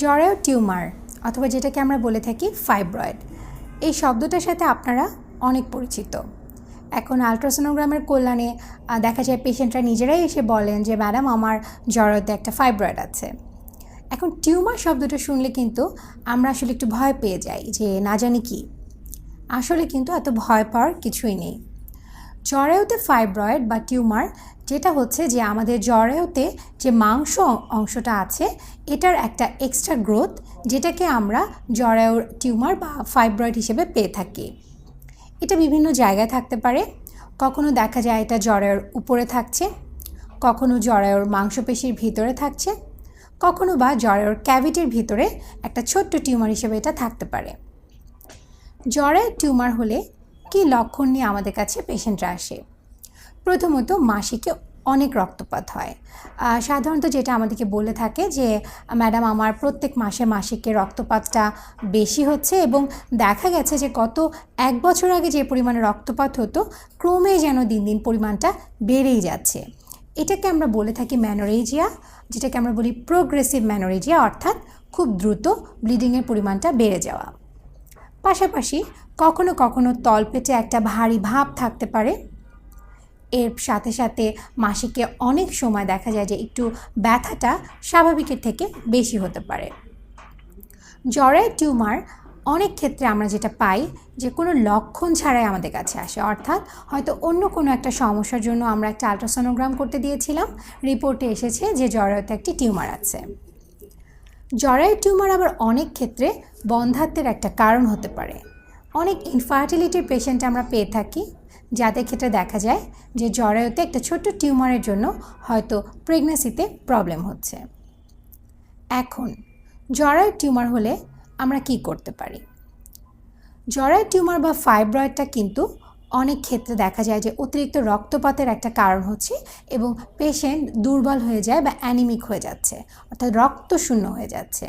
জরায়ু টিউমার, অথবা যেটাকে আমরা বলে থাকি ফাইব্রয়েড এই শব্দটার সাথে আপনারা অনেক পরিচিত। এখন আলট্রাসোনোগ্রামের কল্যাণে দেখা যায় পেশেন্টরা নিজেরাই এসে বলেন যে ম্যাডাম আমার জরায়ুতে একটা ফাইব্রয়েড আছে। এখন টিউমার শব্দটা শুনলে কিন্তু আমরা আসলে একটু ভয় পেয়ে যাই যে, না জানি কি। আসলে কিন্তু এত ভয় পাওয়ার কিছুই নেই। জরায়ুতে ফাইব্রয়েড বা টিউমার যেটা হচ্ছে যে আমাদের জরায়ুতে যে মাংস অংশটা আছে, এটার একটা এক্সট্রা গ্রোথ যেটাকে আমরা জরায়ুর টিউমার বা ফাইব্রয়েড হিসেবে পেয়ে থাকি। এটা বিভিন্ন জায়গায় থাকতে পারে। কখনো দেখা যায় এটা জরায়ুর উপরে থাকছে, কখনো জরায়ুর মাংসপেশির ভিতরে থাকছে, কখনো বা জরায়ুর ক্যাভিটির ভিতরে একটা ছোট্ট টিউমার হিসেবে এটা থাকতে পারে। জ্বরের টিউমার হলে কী লক্ষণ নিয়ে আমাদের কাছে পেশেন্টরা আসে। প্রথমত মাসিকে অনেক রক্তপাত হয়। সাধারণত যেটা আমাদেরকে বলে থাকে যে, ম্যাডাম, আমার প্রত্যেক মাসে মাসিকে রক্তপাতটা বেশি হচ্ছে এবং দেখা গেছে যে গত এক বছর আগে যে পরিমাণে রক্তপাত হতো, ক্রমে যেন দিন দিন পরিমাণটা বেড়েই যাচ্ছে। এটাকে আমরা বলে থাকি ম্যানোরেজিয়া, যেটাকে আমরা বলি প্রোগ্রেসিভ ম্যানোরেজিয়া, অর্থাৎ খুব দ্রুত ব্লিডিংয়ের পরিমাণটা বেড়ে যাওয়া। পাশাপাশি কখনো কখনো তলপেটে একটা ভারী ভাব থাকতে পারে। এর সাথে সাথে মাসিকে অনেক সময় দেখা যায় যে একটু ব্যথাটা স্বাভাবিকের থেকে বেশি হতে পারে। জ্বরের টিউমার অনেক ক্ষেত্রে আমরা যেটা পাই যে কোনো লক্ষণ ছাড়াই আমাদের কাছে আসে। অর্থাৎ হয়তো অন্য কোনো একটা সমস্যার জন্য আমরা একটা আলট্রাসোনোগ্রাম করতে দিয়েছিলাম রিপোর্টে এসেছে যে জ্বরেতে একটি টিউমার আছে। জরায়ু টিউমার আবার অনেক ক্ষেত্রে বন্ধাত্বের একটা কারণ হতে পারে। অনেক ইনফার্টিলিটির পেশেন্ট আমরা পেয়ে থাকি, যাদের ক্ষেত্রে দেখা যায় যে জরায়ুতে একটা ছোট্ট টিউমারের জন্য হয়তো প্রেগনেন্সিতে প্রবলেম হচ্ছে। এখন জরায়ু টিউমার হলে আমরা কি করতে পারি? জরায়ু টিউমার বা ফাইব্রয়েডটা কিন্তু অনেক ক্ষেত্রে দেখা যায় যে অতিরিক্ত রক্তপাতের একটা কারণ হচ্ছে এবং পেশেন্ট দুর্বল হয়ে যায় বা অ্যানিমিক হয়ে যাচ্ছে, অর্থাৎ রক্ত শূন্য হয়ে যাচ্ছে।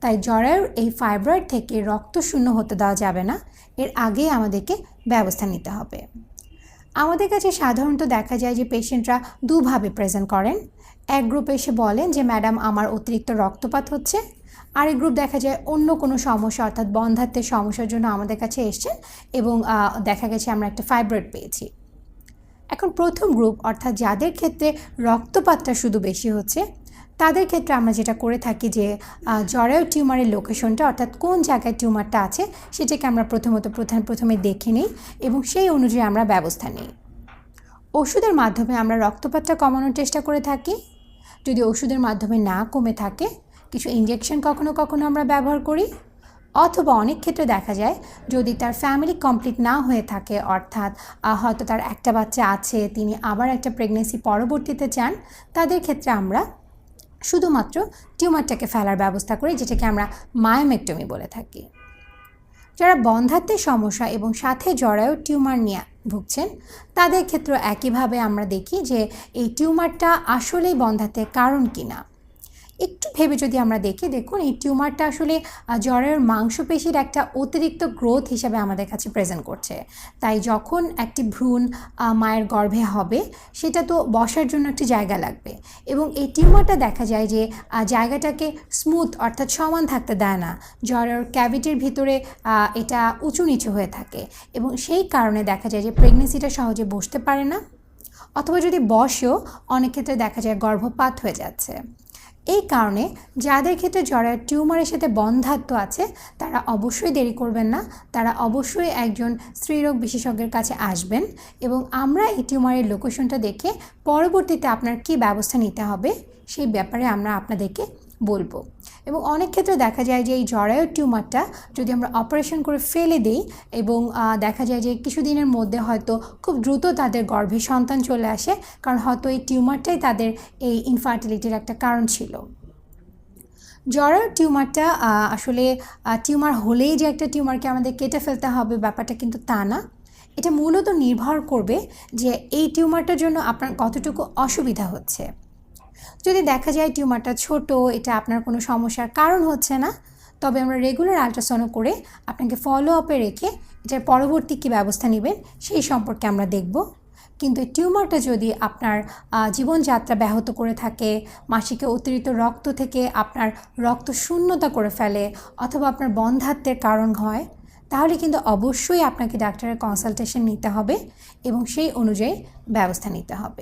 তাই জরায়ুর এই ফাইব্রয়েড থেকে রক্ত শূন্য হতে দেওয়া যাবে না, এর আগেই আমাদেরকে ব্যবস্থা নিতে হবে। আমাদের কাছে সাধারণত দেখা যায় যে পেশেন্টরা দুভাবে প্রেজেন্ট করেন। এক গ্রুপে এসে বলেন যে ম্যাডাম আমার অতিরিক্ত রক্তপাত হচ্ছে। আরেক গ্রুপ দেখা যায় অন্য কোনো সমস্যা, অর্থাৎ বন্ধাত্মের সমস্যার জন্য আমাদের কাছে এসছেন এবং দেখা গেছে আমরা একটা ফাইব্রয়েড পেয়েছি। এখন প্রথম গ্রুপ অর্থাৎ যাদের ক্ষেত্রে রক্তপাতটা শুধু বেশি হচ্ছে, তাদের ক্ষেত্রে আমরা যেটা করে থাকি যে জরায়ু টিউমারের লোকেশনটা অর্থাৎ কোন জায়গায় টিউমারটা আছে, সেটাকে আমরা প্রথমত প্রধান প্রথমে দেখে নিই এবং সেই অনুযায়ী আমরা ব্যবস্থা নিই। ওষুধের মাধ্যমে আমরা রক্তপাতটা কমানোর চেষ্টা করে থাকি। যদি ওষুধের মাধ্যমে না কমে থাকে কিছু ইঞ্জেকশন কখনো কখনো আমরা ব্যবহার করি, অথবা অনেক ক্ষেত্রে দেখা যায় যদি তার ফ্যামিলি কমপ্লিট না হয়ে থাকে, অর্থাৎ হয়তো তার একটা বাচ্চা আছে, তিনি আবার একটা প্রেগনেন্সি পরবর্তীতে চান, তাদের ক্ষেত্রে আমরা শুধুমাত্র টিউমারটাকে ফেলার ব্যবস্থা করি, যেটাকে আমরা মায়োমেক্টমি বলে থাকি। যারা বন্ধাত্বের সমস্যা এবং সাথে জরায়ু টিউমার নিয়ে ভুগছেন, তাদের ক্ষেত্রে একইভাবে আমরা দেখি যে এই টিউমারটা আসলেই বন্ধাত্বের কারণ কিনা। একটু ভেবে যদি আমরা দেখি, দেখুন এই টিউমারটা আসলে জ্বরের মাংসপেশির একটা অতিরিক্ত গ্রোথ হিসাবে আমাদের কাছে প্রেজেন্ট করছে। তাই যখন একটি ভ্রূণ মায়ের গর্ভে হবে, সেটা তো বসার জন্য একটি জায়গা লাগবে। এবং এই টিউমারটা দেখা যায় যে জায়গাটাকে স্মুথ অর্থাৎ সমান থাকতে দেয় না। জ্বরের ক্যাভিটির ভিতরে এটা উঁচু নিচু হয়ে থাকে। এবং সেই কারণে দেখা যায় যে, প্রেগনেন্সিটা সহজে বসতে পারে না। অথবা যদি বসেও, অনেক ক্ষেত্রে দেখা যায় গর্ভপাত হয়ে যাচ্ছে। এই কারণে যাদের ক্ষেত্রে জরায়ের টিউমারের সাথে বন্ধাত্ম আছে, তারা অবশ্যই দেরি করবেন না। তারা অবশ্যই একজন স্ত্রীরোগ বিশেষজ্ঞের কাছে আসবেন এবং আমরা এই টিউমারের লোকেশনটা দেখে পরবর্তীতে আপনার কি ব্যবস্থা নিতে হবে সেই ব্যাপারে আমরা আপনাদেরকে বলব। এবং অনেক ক্ষেত্রে দেখা যায় যে এই জরায়ুর টিউমারটা যদি আমরা অপারেশন করে ফেলে দিই এবং দেখা যায় যে কিছুদিনের মধ্যে হয়তো খুব দ্রুত তাদের গর্ভে সন্তান চলে আসে, কারণ হয়তো এই টিউমারটাই তাদের এই ইনফার্টিলিটির একটা কারণ ছিল। জরায়ুর টিউমারটা আসলে টিউমার হলেই যে একটা টিউমারকে আমাদের কেটে ফেলতে হবে ব্যাপারটা কিন্তু তা না। এটা মূলত নির্ভর করবে যে এই টিউমারটার জন্য আপনার কতটুকু অসুবিধা হচ্ছে। যদি দেখা যায় টিউমারটা ছোট, এটা আপনার কোনো সমস্যার কারণ হচ্ছে না, তবে আমরা রেগুলার আলট্রাসাউন্ড করে আপনাকে ফলো আপে রেখে এটার পরবর্তী কী ব্যবস্থা নেবেন সেই সম্পর্কে আমরা দেখব। কিন্তু টিউমারটা যদি আপনার জীবনযাত্রা ব্যাহত করে থাকে, মাসিকে অতিরিক্ত রক্ত থেকে আপনার রক্ত শূন্যতা করে ফেলে অথবা আপনার বন্ধাত্বের কারণ হয়, তাহলে কিন্তু অবশ্যই আপনাকে ডাক্তারের কনসালটেশন নিতে হবে এবং সেই অনুযায়ী ব্যবস্থা নিতে হবে।